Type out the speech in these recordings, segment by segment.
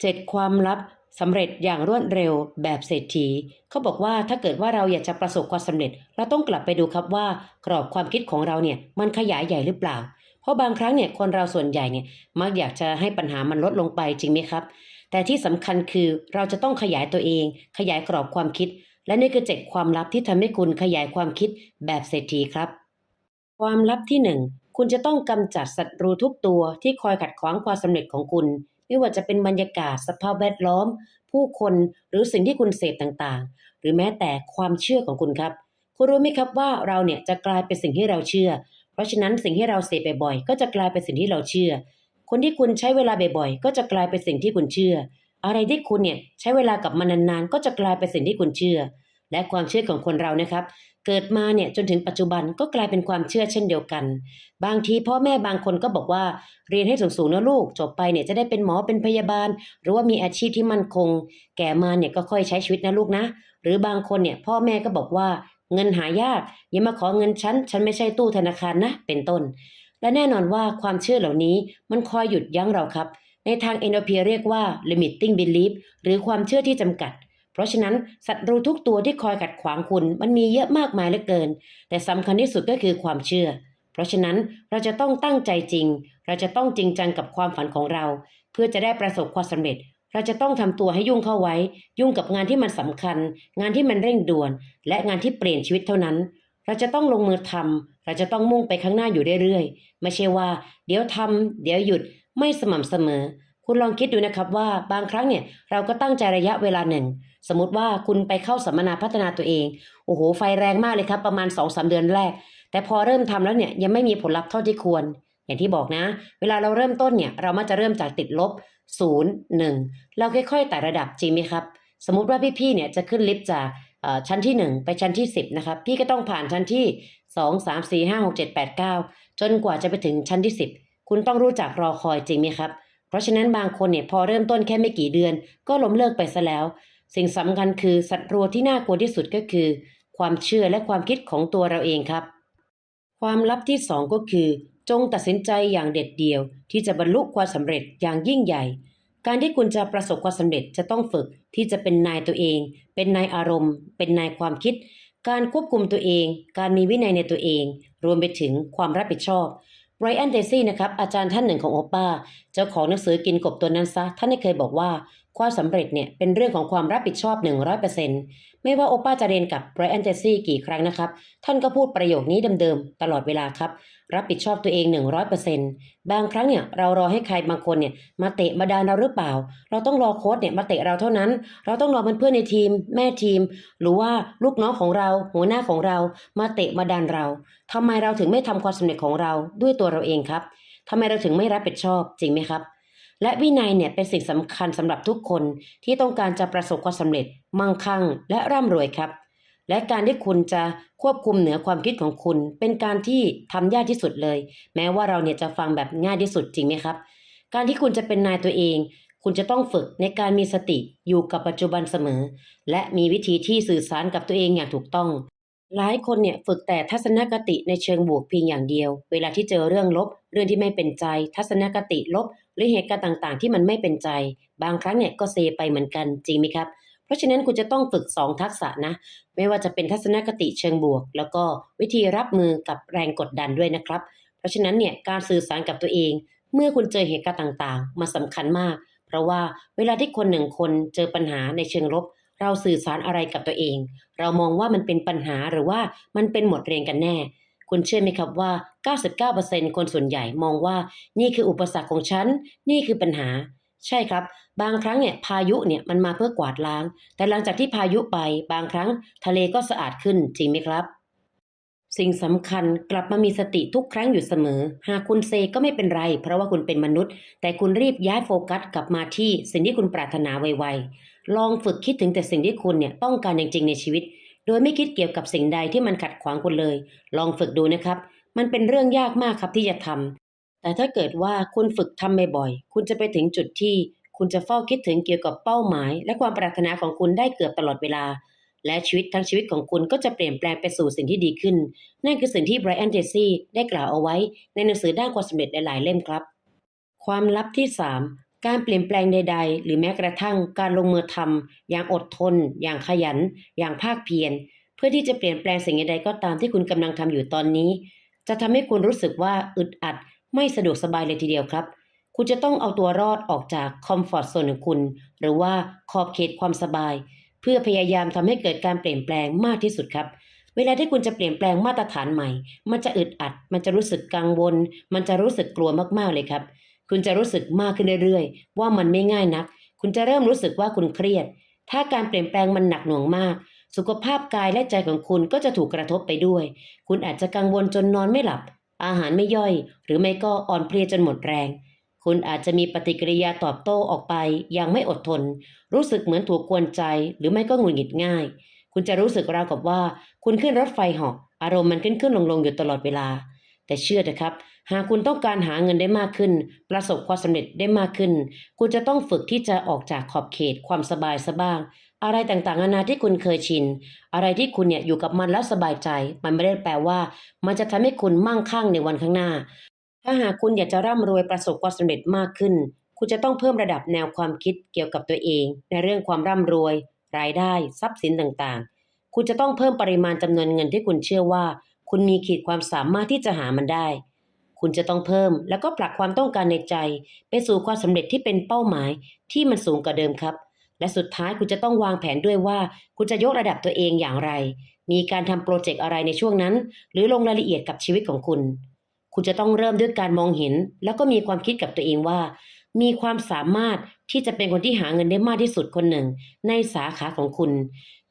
เจ็ดความลับสำเร็จอย่างรวดเร็วแบบเศรษฐี เขาบอกว่าถ้าเกิดว่าเราอยากจะประสบความสำเร็จ เราต้องกลับไปดูครับว่ากรอบความคิดของเราเนี่ยมันขยายใหญ่หรือเปล่า เพราะบางครั้งเนี่ยคนเราส่วนใหญ่เนี่ยมักอยากจะให้ปัญหามันลดลงไปจริงไหมครับ แต่ที่สำคัญคือเราจะต้องขยายตัวเอง ขยายกรอบความคิด และนี่คือเจ็ดความลับที่ทำให้คุณขยายความคิดแบบเศรษฐีครับ ความลับที่หนึ่งคุณจะต้องกำจัดศัตรูทุกตัวที่คอยขัดขวางความสำเร็จของคุณ ไม่ว่าจะเป็นบรรยากาศสภาพแวดล้อม ผู้คนหรือสิ่งที่คุณเสพต่างๆ หรือแม้แต่ความเชื่อของคุณครับ คุณรู้ไหมครับว่าเราเนี่ยจะกลายเป็นสิ่งที่เราเชื่อ เพราะฉะนั้นสิ่งที่เราเสพบ่อยๆก็จะกลายเป็นสิ่งที่เราเชื่อ คนที่คุณใช้เวลาบ่อยๆก็จะกลายเป็นสิ่งที่คุณเชื่อ อะไรที่คุณเนี่ยใช้เวลากับมันนานๆก็จะกลายเป็นสิ่งที่คุณเชื่อ และความเชื่อของคนเรานะครับ เกิดมาเนี่ยจนถึงปัจจุบันก็กลายเป็นความเชื่อเช่นเดียวกัน บางทีพ่อแม่บางคนก็บอกว่าเรียนให้สูงๆนะลูกจบไปเนี่ยจะได้เป็นหมอเป็นพยาบาล หรือว่ามีอาชีพที่มั่นคง แก่มาเนี่ยก็ค่อยใช้ชีวิตนะลูกนะ หรือบางคนเนี่ยพ่อแม่ก็บอกว่าเงินหายากอย่ามาขอเงินฉันฉันไม่ใช่ตู้ธนาคารนะเป็นต้น และแน่นอนว่าความเชื่อเหล่านี้มันคอยหยุดยั้งเราครับ ในทาง NLP เรียกว่า limiting belief หรือความเชื่อที่จำกัด เพราะฉะนั้นศัตรูทุกตัวที่คอยขัดขวางคุณมันมีเยอะมากมายเหลือเกิน แต่สำคัญที่สุดก็คือความเชื่อ เพราะฉะนั้นเราจะต้องตั้งใจจริง เราจะต้องจริงจังกับความฝันของเรา เพื่อจะได้ประสบความสำเร็จ เราจะต้องทำตัวให้ยุ่งเข้าไว้ ยุ่งกับงานที่มันสำคัญ งานที่มันเร่งด่วน และงานที่เปลี่ยนชีวิตเท่านั้น เราจะต้องลงมือทำเราจะต้องมุ่งไปข้างหน้าอยู่เรื่อยๆไม่ใช่ว่า เดี๋ยวทำเดี๋ยวหยุดไม่สม่ำเสมอ คุณลองคิดดูนะครับว่าบางครั้งเนี่ยเราก็ตั้งใจระยะเวลาหนึ่ง สมมติว่าคุณไปเข้าสัมมนาพัฒนาตัวเอง โอ้โห ไฟแรงมากเลยครับ ประมาณ2อสเดือนแรก แต่พอเริ่มทำแล้วเนี่ยยังไม่มีผลลัพธ์เท่าที่ควร อย่างที่บอกนะ เวลาเราเริ่มต้นเนี่ยเรามักจะเริ่มจากติดลบ 0 1 เราค่อยๆไต่ระดับจริงไหมครับ สมมุติว่าพี่ๆเนี่ยจะขึ้นลิฟต์จากชั้นที่ 1 ไปชั้นที่ 10นะครับพี่ก็ต้องผ่านชั้นที่ 2 3 4 5 6 7 8 9 จนกว่าจะไปถึงชั้นที่ 10 คุณต้องรู้จักรอคอยจริงไหมครับ เพราะฉะนั้นบางคนเนี่ยพอเริ่มต้นแค่ไม่กี่เดือน ก็ล้มเลิกไปซะแล้ว สิ่งสำคัญคือศัตว์รูที่น่ากลัวที่สุดก็คือ ความเชื่อและความคิดของตัวเราเองครับ ความลับที่สองก็คือ จงตัดสินใจอย่างเด็ดเดี่ยว ที่จะบรรลุความสำเร็จอย่างยิ่งใหญ่ การที่คุณจะประสบความสำเร็จจะต้องฝึกที่จะเป็นนายตัวเอง เป็นนายอารมณ์ เป็นนายความคิด การควบคุมตัวเอง การมีวินัยในตัวเอง รวมไปถึงความรับผิดชอบไรอันเดซี่นะครับอาจารย์ท่านหนึ่งของโอป้าเจ้าของหนังสือกินกบตัวนั้นซะ ท่านได้เคยบอกว่า ความสำเร็จเนี่ยเป็นเรื่องของความรับผิดชอบ 100%ไม่ว่าโอป้าจะเรียนกับไรอันเดซี่กี่ครั้งนะครับ ท่านก็พูดประโยคนี้เดิมๆ ตลอดเวลาครับ รับผิดชอบตัวเอง 100%บางครั้งเนี่ยเรารอให้ใครบางคนเนี่ยมาเตะมาดานเราหรือเปล่า เราต้องรอโค้ชเนี่ยมาเตะเราเท่านั้น เราต้องรอเพื่อนๆในทีม แม่ทีม หรือว่าลูกน้องของเรา หัวหน้าของเรา มาเตะมาดานเราทำไมเราถึงไม่ทำความสำเร็จของเราด้วยตัวเราเองครับทำไมเราถึงไม่รับผิดชอบจริงไหมครับ และวินัยเนี่ยเป็นสิ่งสำคัญสำหรับทุกคนที่ต้องการจะประสบความสำเร็จมั่งคั่ง และร่ำรวยครับ และการที่คุณจะควบคุมเหนือความคิดของคุณ เป็นการที่ทำยากที่สุดเลย แม้ว่าเราเนี่ยจะฟังแบบง่ายที่สุดจริงไหมครับ การที่คุณจะเป็นนายตัวเอง คุณจะต้องฝึกในการมีสติอยู่กับปัจจุบันเสมอ และมีวิธีที่สื่อสารกับตัวเองอย่างถูกต้อง หลายคนเนี่ยฝึกแต่ทัศนคติในเชิงบวกเพียงอย่างเดียว เวลาที่เจอเรื่องลบ เรื่องที่ไม่เป็นใจ ทัศนคติลบ หรือเหตุการณ์ต่างๆ ที่มันไม่เป็นใจ บางครั้งเนี่ยก็เซไปเหมือนกันจริงไหมครับ เพราะฉะนั้นคุณจะต้องฝึก 2 ทักษะนะ ไม่ว่าจะเป็นทัศนคติเชิงบวก แล้วก็วิธีรับมือกับแรงกดดันด้วยนะครับ เพราะฉะนั้นเนี่ยการสื่อสารกับตัวเอง เมื่อคุณเจอเหตุการณ์ต่างๆมันสำคัญมาก เพราะว่าเวลาที่คนหนึ่งคนเจอปัญหาในเชิงลบ เราสื่อสารอะไรกับตัวเอง เรามองว่ามันเป็นปัญหาหรือว่ามันเป็นบทเรียนกันแน่ คุณเชื่อไหมครับว่า 99%คนส่วนใหญ่มองว่านี่คืออุปสรรคของฉัน นี่คือปัญหา ใช่ครับ บางครั้งเนี่ยพายุเนี่ยมันมาเพื่อกวาดล้าง แต่หลังจากที่พายุไป บางครั้งทะเลก็สะอาดขึ้นจริงไหมครับสิ่งสำคัญกลับมามีสติทุกครั้งอยู่เสมอ หากคุณเซก็ไม่เป็นไร เพราะว่าคุณเป็นมนุษย์ แต่คุณรีบย้ายโฟกัสกลับมาที่สิ่งที่คุณปรารถนาไวๆ ลองฝึกคิดถึงแต่สิ่งที่คุณเนี่ยต้องการจริงๆในชีวิต โดยไม่คิดเกี่ยวกับสิ่งใดที่มันขัดขวางคุณเลย ลองฝึกดูนะครับ มันเป็นเรื่องยากมากครับที่จะทำแต่ถ้าเกิดว่าคุณฝึกทำบ่อยๆคุณจะไปถึงจุดที่ คุณจะเฝ้าคิดถึงเกี่ยวกับเป้าหมาย และความปรารถนาของคุณได้เกือบตลอดเวลา และชีวิตทั้งชีวิตของคุณก็จะเปลี่ยนแปลงไปสู่สิ่งที่ดีขึ้น นั่นคือสิ่งที่ไบรอันเทซี่ได้กล่าวเอาไว้ในหนังสือด้านความสำเร็จหลายๆเล่มครับ ความลับที่ 3 การเปลี่ยนแปลงใด ๆ หรือแม้กระทั่งการลงมือทำอย่างอดทน อย่างขยัน อย่างภาคเพียรเพื่อที่จะเปลี่ยนแปลงสิ่งใดๆก็ตามที่คุณกำลังทำอยู่ตอนนี้ จะทำให้คุณรู้สึกว่าอึดอัด ไม่สะดวกสบายเลยทีเดียวครับ คุณจะต้องเอาตัวรอดออกจากคอมฟอร์ตโซนของคุณ หรือว่าขอบเขตความสบาย เพื่อพยายามทำให้เกิดการเปลี่ยนแปลงมากที่สุดครับเวลาที่คุณจะเปลี่ยนแปลงมาตรฐานใหม่ มันจะอึดอัด มันจะรู้สึกกังวล มันจะรู้สึกกลัวมากๆเลยครับ คุณจะรู้สึกมากขึ้นเรื่อยๆ ว่ามันไม่ง่ายนัก คุณจะเริ่มรู้สึกว่าคุณเครียด ถ้าการเปลี่ยนแปลงมันหนักหน่วงมาก สุขภาพกายและใจของคุณก็จะถูกกระทบไปด้วย คุณอาจจะกังวลจนนอนไม่หลับ อาหารไม่ย่อย หรือไม่ก็อ่อนเพลียจนหมดแรง คุณอาจจะมีปฏิกิริยาตอบโต้ออกไป อย่างไม่อดทน รู้สึกเหมือนถูกกวนใจ หรือไม่ก็หงุดหงิดง่าย คุณจะรู้สึกราวกับว่า คุณขึ้นรถไฟเหาะอารมณ์มันขึ้นขึ้นลงลงอยู่ตลอดเวลา แต่เชื่อเถอะครับ หากคุณต้องการหาเงินได้มากขึ้น ประสบความสำเร็จได้มากขึ้น คุณจะต้องฝึกที่จะออกจากขอบเขตความสบายซะบ้าง อะไรต่างๆนานาที่คุณเคยชิน อะไรที่คุณเนี่ยอยู่กับมันแล้วสบายใจ มันไม่ได้แปลว่า มันจะทำให้คุณมั่งคั่งในวันข้างหน้า ถ้าหากคุณอยากจะร่ำรวยประสบความสำเร็จมากขึ้น คุณจะต้องเพิ่มระดับแนวความคิดเกี่ยวกับตัวเอง ในเรื่องความร่ำรวย รายได้ ทรัพย์สินต่างๆ คุณจะต้องเพิ่มปริมาณจำนวนเงินที่คุณเชื่อว่า คุณมีขีดความสามารถที่จะหามันได้ คุณจะต้องเพิ่มแล้วก็ผลักความต้องการในใจ ไปสู่ความสำเร็จที่เป็นเป้าหมายที่มันสูงกว่าเดิมครับ และสุดท้ายคุณจะต้องวางแผนด้วยว่า คุณจะยกระดับตัวเองอย่างไร มีการทำโปรเจกต์อะไรในช่วงนั้น หรือลงรายละเอียดกับชีวิตของคุณ คุณจะต้องเริ่มด้วยการมองเห็น แล้วก็มีความคิดกับตัวเองว่า มีความสามารถที่จะเป็นคนที่หาเงินได้มากที่สุดคนหนึ่ง ในสาขาของคุณ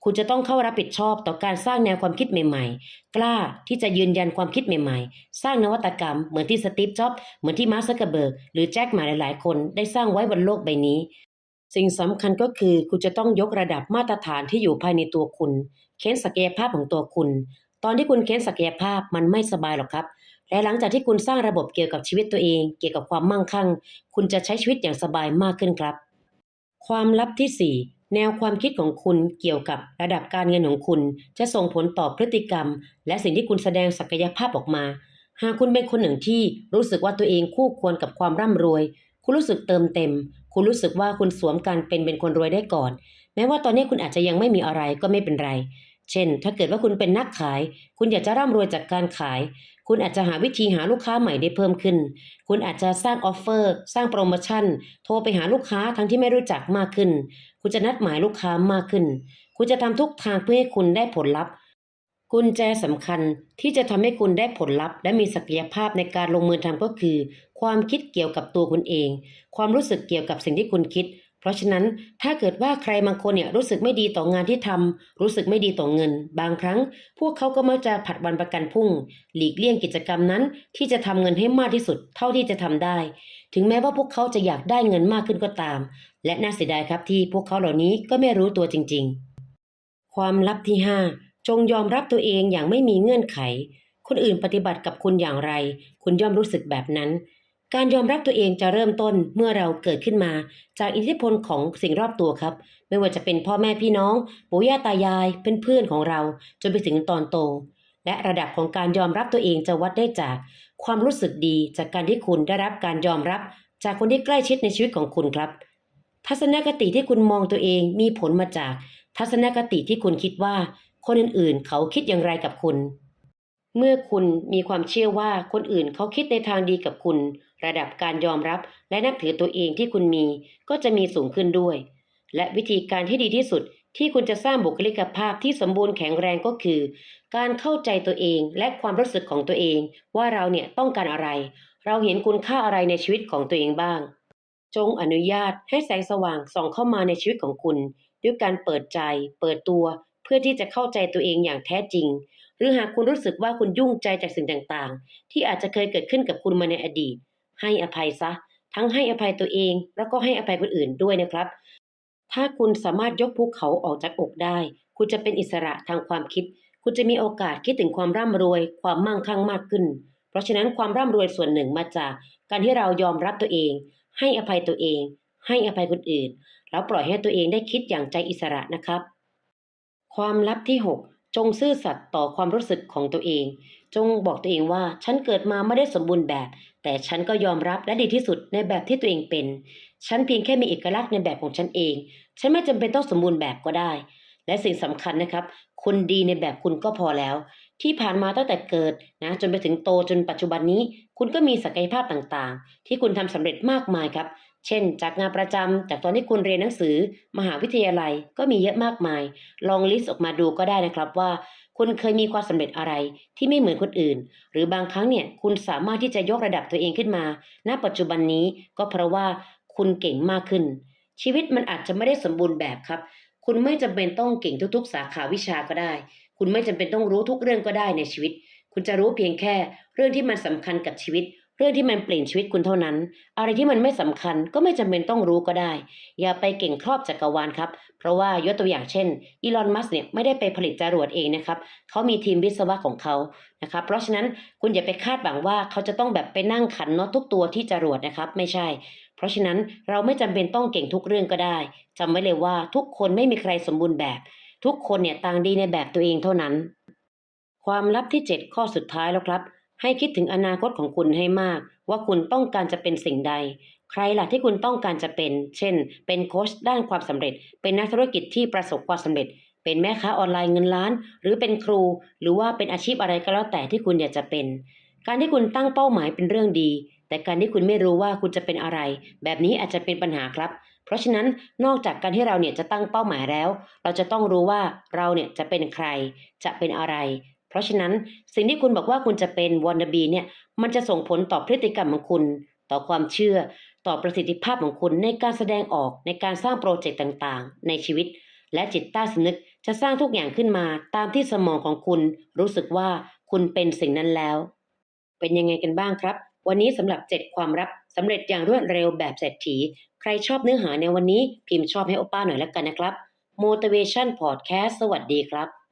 คุณจะต้องเข้ารับผิดชอบต่อการสร้างแนวความคิดใหม่ ๆ กล้าที่จะยืนยันความคิดใหม่ ๆ สร้างนวัตกรรมเหมือนที่สตีฟ จ็อบส์เหมือนที่มาร์คซักเกอร์เบิร์กหรือแจ็คหมาหลาย ๆ คนได้สร้างไว้บนโลกใบนี้ สิ่งสำคัญก็คือคุณจะต้องยกระดับมาตรฐานที่อยู่ภายในตัวคุณ เค้นศักยภาพของตัวคุณ ตอนที่คุณเค้นศักยภาพมันไม่สบายหรอกครับ และหลังจากที่คุณสร้างระบบเกี่ยวกับชีวิตตัวเอง เกี่ยวกับความมั่งคั่ง คุณจะใช้ชีวิตอย่างสบายมากขึ้นครับ ความลับที่4 แนวความคิดของคุณเกี่ยวกับระดับการเงินของคุณ จะส่งผลต่อพฤติกรรม และสิ่งที่คุณแสดงศักยภาพออกมา หากคุณเป็นคนหนึ่งที่รู้สึกว่าตัวเองคู่ควรกับความร่ำรวย คุณรู้สึกเติมเต็ม คุณรู้สึกว่าคุณสวมการเป็นเป็นคนรวยได้ก่อน แม้ว่าตอนนี้คุณอาจจะยังไม่มีอะไรก็ไม่เป็นไร เช่น ถ้าเกิดว่าคุณเป็นนักขาย คุณอยากจะร่ำรวยจากการขาย คุณอาจจะหาวิธีหาลูกค้าใหม่ได้เพิ่มขึ้น คุณอาจจะสร้างออฟเฟอร์ สร้างโปรโมชั่น โทรไปหาลูกค้าทั้งที่ไม่รู้จักมากขึ้น คุณจะนัดหมายลูกค้ามากขึ้น คุณจะทำทุกทางเพื่อให้คุณได้ผลลัพธ์ กุญแจสำคัญที่จะทำให้คุณได้ผลลัพธ์ และมีศักยภาพในการลงมือทำก็คือ ความคิดเกี่ยวกับตัวคุณเอง ความรู้สึกเกี่ยวกับสิ่งที่คุณคิด เพราะฉะนั้นถ้าเกิดว่าใครบางคนเนี่ยรู้สึกไม่ดีต่องานที่ทำรู้สึกไม่ดีต่อเงิน บางครั้ง พวกเขาก็มักจะผัดวันประกันพรุ่ง หลีกเลี่ยงกิจกรรมนั้น ที่จะทำเงินให้มากที่สุด เท่าที่จะทำได้ ถึงแม้ว่าพวกเขาจะอยากได้เงินมากขึ้นก็ตาม และน่าเสียดายครับที่พวกเขาเหล่านี้ก็ไม่รู้ตัวจริง ๆ ความลับที่ 5 จงยอมรับตัวเองอย่างไม่มีเงื่อนไข คนอื่นปฏิบัติกับคุณอย่างไร คุณย่อมรู้สึกแบบนั้น การยอมรับตัวเองจะเริ่มต้นเมื่อเราเกิดขึ้นมา จากอิทธิพลของสิ่งรอบตัวครับ ไม่ว่าจะเป็นพ่อแม่พี่น้องปู่ย่าตายายเพื่อนๆของเราจนไปถึงตอนโตและระดับของการยอมรับตัวเองจะวัดได้จาก ความรู้สึกดีจากการที่คุณได้รับการยอมรับจากคนที่ใกล้ชิดในชีวิตของคุณครับ ทัศนคติที่คุณมองตัวเองมีผลมาจาก ทัศนคติที่คุณคิดว่า คนอื่นๆ เขาคิดอย่างไรกับคุณ เมื่อคุณมีความเชื่อว่าคนอื่นเขาคิดในทางดีกับคุณ ระดับการยอมรับและนับถือตัวเองที่คุณมีก็จะมีสูงขึ้นด้วย และวิธีการที่ดีที่สุด ที่คุณจะสร้างบุคลิกภาพที่สมบูรณ์แข็งแรงก็คือ การเข้าใจตัวเองและความรู้สึกของตัวเอง ว่าเราเนี่ยต้องการอะไร เราเห็นคุณค่าอะไรในชีวิตของตัวเองบ้าง จงอนุญาตให้แสงสว่างส่องเข้ามาในชีวิตของคุณ ด้วยการเปิดใจ เปิดตัว เพื่อที่จะเข้าใจตัวเองอย่างแท้จริง หรือหากคุณรู้สึกว่าคุณยุ่งใจจากสิ่งต่างๆ ที่อาจจะเคยเกิดขึ้นกับคุณมาในอดีต ให้อภัยซะ ทั้งให้อภัยตัวเอง แล้วก็ให้อภัยคนอื่นด้วยนะครับ ถ้าคุณสามารถยกภูเขาออกจากอกได้ คุณจะเป็นอิสระทางความคิด คุณจะมีโอกาสคิดถึงความร่ำรวย ความมั่งคั่งมากขึ้น เพราะฉะนั้นความร่ำรวยส่วนหนึ่งมาจาก การที่เรายอมรับตัวเอง ให้อภัยตัวเอง ให้อภัยคนอื่น แล้วปล่อยให้ตัวเองได้คิดอย่างใจอิสระนะครับ ความลับที่ 6 จงซื่อสัตย์ต่อความรู้สึกของตัวเอง จงบอกตัวเองว่าฉันเกิดมาไม่ได้สมบูรณ์แบบ แต่ฉันก็ยอมรับและดีที่สุดในแบบที่ตัวเองเป็น ฉันเพียงแค่มีเอกลักษณ์ในแบบของฉันเอง ฉันไม่จำเป็นต้องสมบูรณ์แบบก็ได้ และสิ่งสำคัญนะครับ คุณดีในแบบคุณก็พอแล้ว ที่ผ่านมาตั้งแต่เกิดนะจนไปถึงโตจนปัจจุบันนี้ คุณก็มีศักยภาพต่างๆ ที่คุณทำสำเร็จมากมายครับ เช่น จากงานประจำจากตอนที่คุณเรียนหนังสือ มหาวิทยาลัยก็มีเยอะมากมาย ลองลิสต์ออกมาดูก็ได้นะครับว่า คุณเคยมีความสำเร็จอะไรที่ไม่เหมือนคนอื่น หรือบางครั้งเนี่ยคุณสามารถที่จะยกระดับตัวเองขึ้นมา ณ ปัจจุบันนี้ก็เพราะว่าคุณเก่งมากขึ้น ชีวิตมันอาจจะไม่ได้สมบูรณ์แบบครับ คุณไม่จำเป็นต้องเก่งทุก ๆ สาขาวิชาก็ได้ คุณไม่จำเป็นต้องรู้ทุกเรื่องก็ได้ในชีวิต คุณจะรู้เพียงแค่ เรื่องที่มันสำคัญกับชีวิต เรื่องที่มันเปลี่ยนชีวิตคุณเท่านั้น อะไรที่มันไม่สำคัญก็ไม่จำเป็นต้องรู้ก็ได้ อย่าไปเก่งครอบจักรวาลครับ เพราะว่ายกตัวอย่างเช่นอีลอนมัสเนี่ยไม่ได้ไปผลิตจรวดเองนะครับเขามีทีมวิศวะของเขานะครับเพราะฉะนั้นคุณอย่าไปคาดหวังว่าเขาจะต้องแบบไปนั่งขันน็อตทุกตัวที่จรวดนะครับ ไม่ใช่ เพราะฉะนั้นเราไม่จำเป็นต้องเก่งทุกเรื่องก็ได้จำไว้เลยว่าทุกคนไม่มีใครสมบูรณ์แบบ ทุกคนเนี่ยต่างดีในแบบตัวเองเท่านั้น ความลับที่ 7 ข้อสุดท้ายแล้วครับ ให้คิดถึงอนาคตของคุณให้มาก ว่าคุณต้องการจะเป็นสิ่งใด ใครล่ะที่คุณต้องการจะเป็น เช่น เป็นโค้ชด้านความสำเร็จ เป็นนักธุรกิจที่ประสบความสำเร็จ เป็นแม่ค้าออนไลน์เงินล้าน หรือเป็นครู หรือว่าเป็นอาชีพอะไรก็แล้วแต่ที่คุณอยากจะเป็น การที่คุณตั้งเป้าหมายเป็นเรื่องดี แต่การที่คุณไม่รู้ว่าคุณจะเป็นอะไร แบบนี้อาจจะเป็นปัญหาครับ เพราะฉะนั้นนอกจากการที่เราเนี่ยจะตั้งเป้าหมายแล้ว เราจะต้องรู้ว่าเราเนี่ยจะเป็นใคร จะเป็นอะไร ราะฉะนั้นสิ่งที่คุณบอกว่าคุณจะเป็นว a น n บีเนี่ยมันจะส่งผลต่อพฤติกรรมของคุณ ต่อความเชื่อ ต่อประสิทธิภาพของคุณในการแสดงออกในการสร้างโปรเจกต์ต่างๆ ในชีวิต และจิตใต้สำนึกจะสร้างทุกอย่างขึ้นมาตามที่สมองของคุณ รู้สึกว่าคุณเป็นสิ่งนั้นแล้ว เป็นยังไงกันบ้างครับ วันนี้สำหรับ 7 ความลับสำเร็จอย่างรวดเร็วแบบเศรษฐี ใครชอบเนื้อหาในวันนี้พิมพ์ชอบให้โอป้าหน่อยแล้วกันนะครับ Motivation Podcast สวัสดีครับ